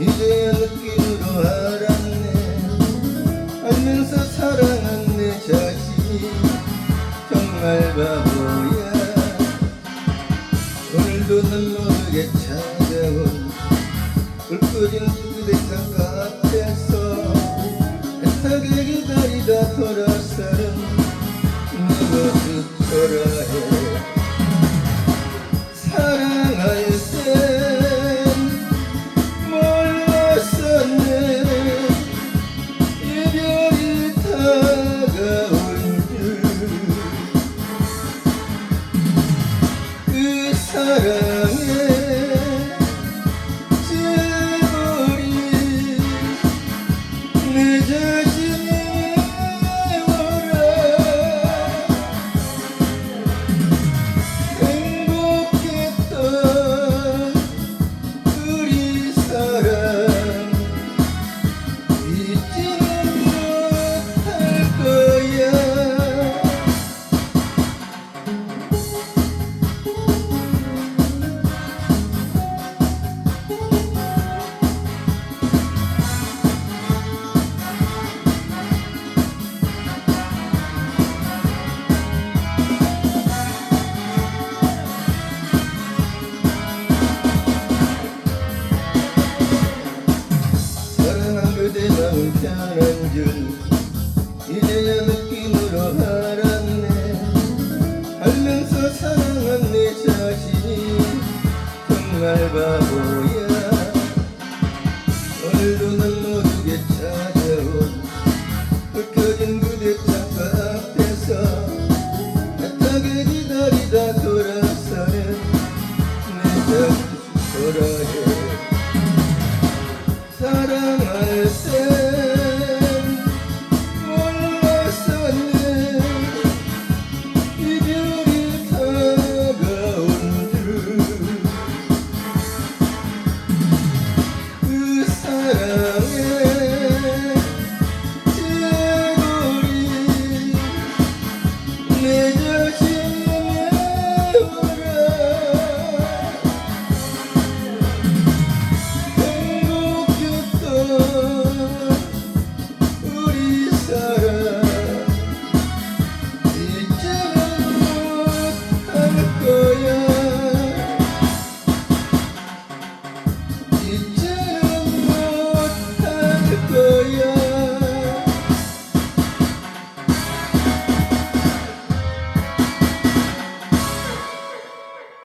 이제야 느낌으로 알았네. 알면서 사랑한 내 자신이 정말 바보야. 오늘도 난 모르게 찾아온 불 꺼진 그대 창가 앞에서 애타게 기다리다 돌아 사랑 그대 마음 편한 줄 이제야 느낌으로 알았네 알면서 사랑한 내 자신이 정말 바보야 오늘도 난 모르게 찾아온 붉혀진 그대 창가 앞에서 애타게 기다리다 돌아서는 내 자신 초라해